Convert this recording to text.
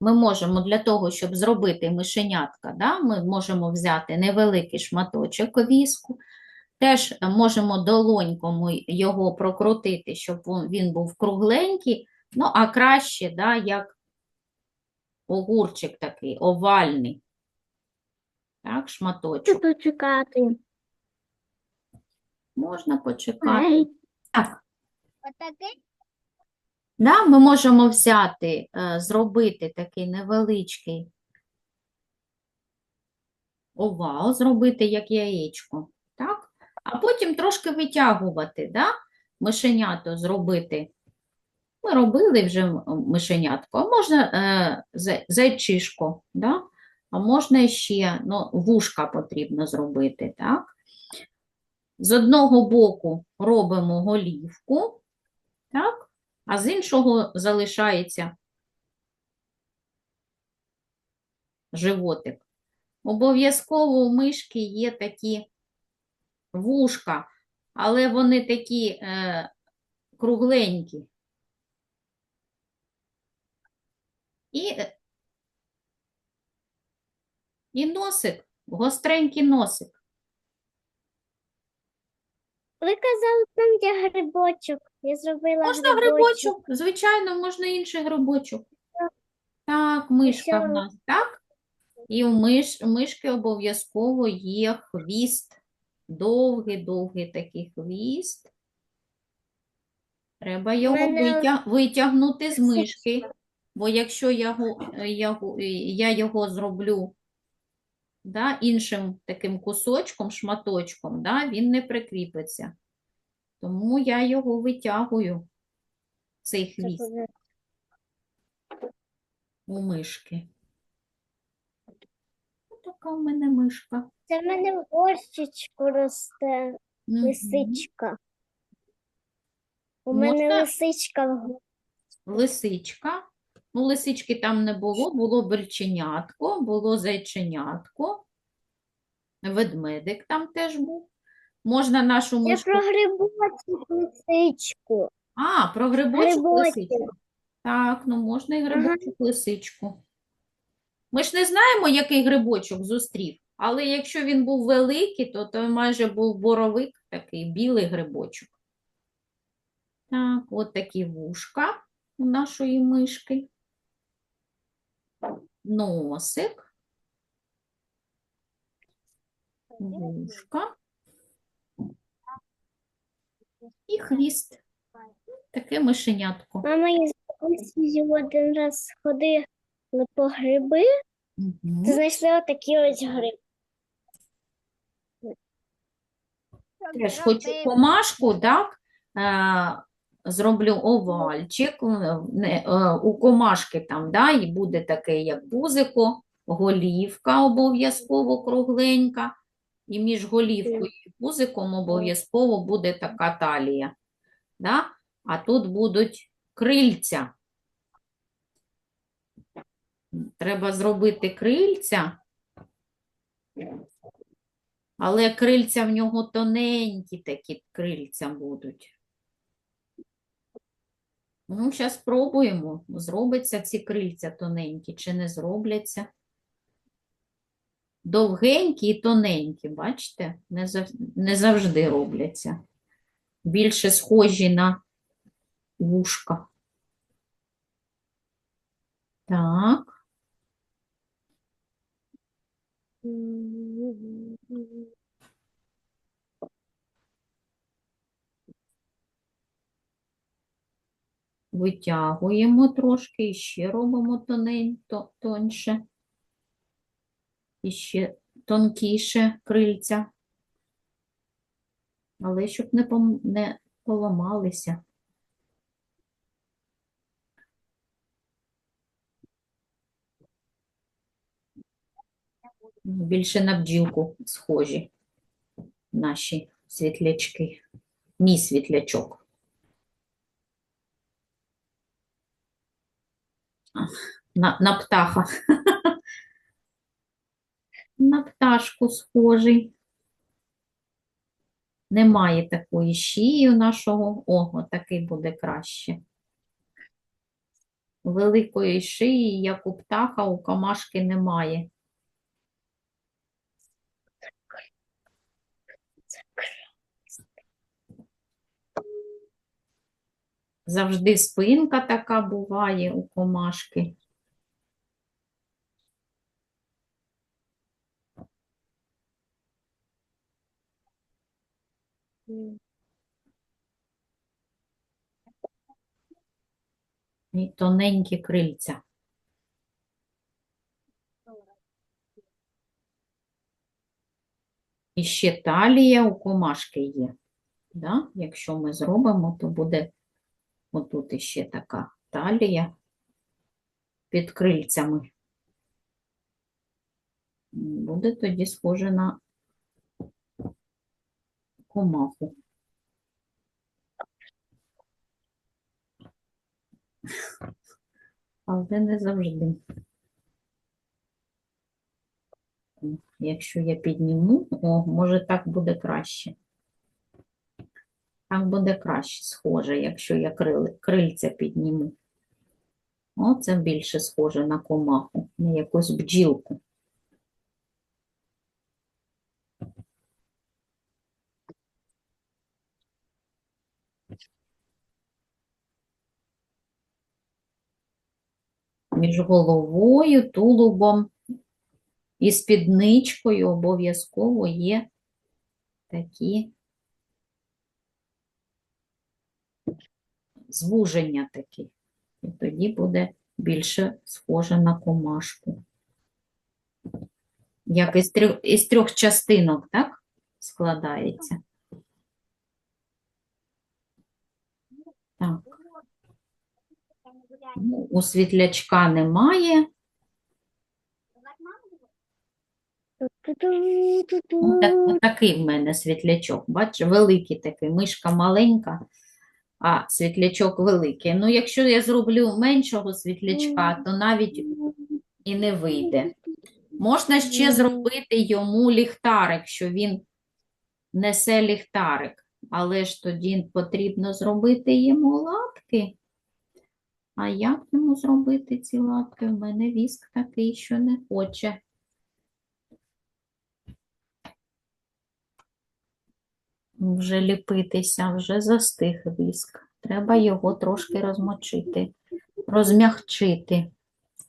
ми можемо для того, щоб зробити мишенятка, да, ми можемо взяти невеликий шматочок віску, теж можемо долоньком його прокрутити, щоб він- був кругленький, ну, а краще, да, як огурчик такий, овальний. Так, шматочок. Тут чекати. Можна почекати. Так, отакий? Да, ми можемо взяти, е, зробити такий невеличкий овал, зробити як яєчко, так? А потім трошки витягувати, да? Мишенято зробити. Ми робили вже мишенятко, а можна е, зайчишко, да? А можна ще, ну, вушка потрібно зробити, так? З одного боку робимо голівку? А з іншого залишається животик. Обов'язково у мишки є такі вушка, але вони такі е, кругленькі. І, е, і носик, гостренький носик. Ви казали, там є грибочок. Я зробила Можна грибочок, звичайно, можна інший грибочок. Так, мишка в нас, так? І у миш, мишки обов'язково є хвіст. Довгий-довгий такий хвіст. Треба його мене витяг, витягнути з мишки, бо якщо я, го- я, я його зроблю да, іншим таким кусочком, шматочком, да, він не прикріпиться. Тому я його витягую, цей хвіст у мишки. Ось Така в мене мишка. Це в мене в горщичку росте Мгм. лисичка. У мене Можна- лисичка в Лисичка. Ну, лисички там не було, було бельченятко, було зайченятко, ведмедик там теж був. Можна нашу Я про грибочок лисичку. А, про грибочок Грибочок. лисичку. Так, ну можна і грибочок лисичку. Ми ж не знаємо, який грибочок зустрів, але якщо він був великий, то то майже був боровик, такий білий грибочок. Так, от такі вушка у нашої мишки. Носик. Вушка. І хвіст. Таке мишенятко. Мама із бабусею один раз ходили по гриби, то знайшли отакі ось гриби. Теж хочу комашку, так? Зроблю овальчик. е, е, У комашки там, да, і буде таке, як бузико, голівка обов'язково кругленька. І між голівкою і бузиком обов'язково буде така талія. Да? А тут будуть крильця. Треба зробити крильця. Але крильця в нього тоненькі такі крильця будуть. Ну, зараз спробуємо, зробиться ці крильця тоненькі чи не зробляться. Довгенькі і тоненькі, бачите, не, зав- не завжди робляться. Більше схожі на вушка. Так. Витягуємо трошки і ще робимо тоненько, тоньше. І ще тонкіше крильця. Але щоб не, пом- не поламалися. Більше на бджілку схожі наші світлячки. Мій світлячок. На, на птаха. На пташку схожий. Немає такої шиї у нашого. О, отакий буде краще. великої шиї, як у птаха, у комашки немає. Завжди спинка така буває у комашки. І тоненькі крильця. І ще талія у комашки є. Да? Якщо ми зробимо, то буде отут іще така талія під крильцями. Буде тоді схоже на комаху. Але не завжди. Якщо я підніму, о, може так буде краще. Так буде краще, схоже, якщо я крильця підніму. О, це більше схоже на комаху, на якусь бджілку. Між головою, тулубом і спідничкою обов'язково є такі звуження такі. І тоді буде більше схоже на комашку. Як із трьох, із трьох частинок, так? Складається. Так. Ну, у світлячка немає. Так, такий в мене світлячок. Бачиш, великий такий, мишка маленька, а світлячок великий. Ну, якщо я зроблю меншого світлячка, то навіть і не вийде. Можна ще зробити йому ліхтарик, що він несе ліхтарик, але ж тоді потрібно зробити йому лапки. А як йому зробити ці лапки? В мене віск такий, що не хоче. Вже ліпитися, вже застиг віск. Треба його трошки розмочити, розмягчити.